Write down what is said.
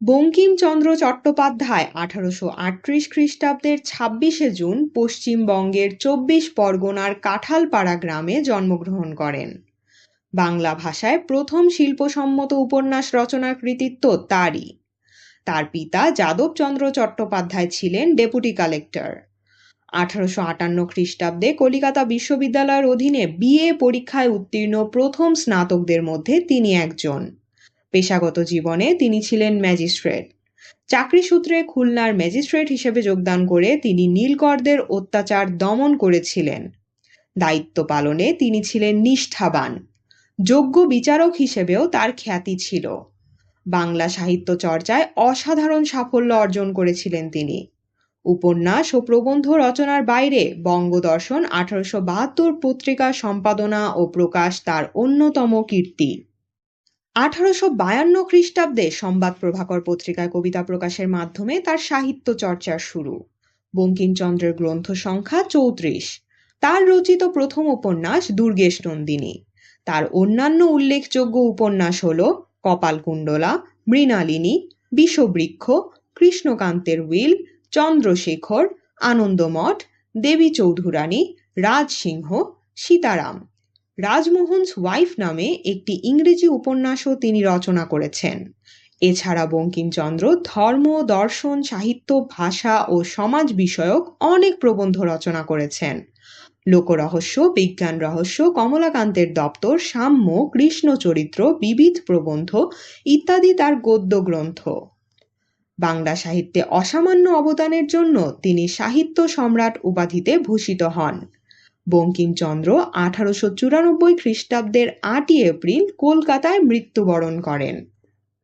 বঙ্কিমচন্দ্র চট্টোপাধ্যায় আঠারোশো আটত্রিশ খ্রিস্টাব্দের ছাব্বিশে জুন পশ্চিমবঙ্গের চব্বিশ পরগনার কাঁঠালপাড়া গ্রামে জন্মগ্রহণ করেন। বাংলা ভাষায় প্রথম শিল্পসম্মত উপন্যাস রচনার কৃতিত্ব তারই। তার পিতা যাদবচন্দ্র চট্টোপাধ্যায় ছিলেন ডেপুটি কালেক্টর। আঠারোশো আটান্ন খ্রিস্টাব্দে কলিকাতা বিশ্ববিদ্যালয়ের অধীনে বিএ পরীক্ষায় উত্তীর্ণ প্রথম স্নাতকদের মধ্যে তিনি একজন। পেশাগত জীবনে তিনি ছিলেন ম্যাজিস্ট্রেট। চাকরি সূত্রে খুলনার ম্যাজিস্ট্রেট হিসেবে যোগদান করে তিনি নীলকরদের অত্যাচার দমন করেছিলেন। দায়িত্ব পালনে তিনি ছিলেন নিষ্ঠাবান। যোগ্য বিচারক হিসেবেও তার খ্যাতি ছিল। বাংলা সাহিত্য চর্চায় অসাধারণ সাফল্য অর্জন করেছিলেন তিনি। উপন্যাস ও প্রবন্ধ রচনার বাইরে বঙ্গদর্শন আঠারোশো বাহাত্তর পত্রিকা সম্পাদনা ও প্রকাশ তার অন্যতম কীর্তি। আঠারোশো বায়ান্ন খ্রিস্টাব্দে সংবাদ প্রভাকর পত্রিকায় কবিতা প্রকাশের মাধ্যমে তার সাহিত্য চর্চার শুরু। বঙ্কিমচন্দ্রের গ্রন্থ সংখ্যা চৌত্রিশ। তার রচিত প্রথম উপন্যাস দুর্গেশ নন্দিনী। তার অন্যান্য উল্লেখযোগ্য উপন্যাস হল কপালকুণ্ডলা, মৃণালিনী, বিষবৃক্ষ, কৃষ্ণকান্তের উইল, চন্দ্রশেখর, আনন্দমঠ, দেবী চৌধুরানী, রাজসিংহ, সীতারাম। রাজমোহনস ওয়াইফ নামে একটি ইংরেজি উপন্যাসও তিনি রচনা করেছেন। এছাড়া বঙ্কিমচন্দ্র ধর্ম, দর্শন, সাহিত্য, ভাষা ও সমাজ বিষয়ক অনেক প্রবন্ধ রচনা করেছেন। লোকরহস্য, বিজ্ঞান রহস্য, কমলাকান্তের দপ্তর, সাম্য কৃষ্ণ চরিত্র বিবিধ প্রবন্ধ ইত্যাদি তার গদ্য গ্রন্থ বাংলা সাহিত্যে অসামান্য অবদানের জন্য তিনি সাহিত্য সম্রাট উপাধিতে ভূষিত হন। বঙ্কিমচন্দ্র আঠারোশো চুরানব্বই খ্রিস্টাব্দের আটই এপ্রিল কলকাতায় মৃত্যুবরণ করেন।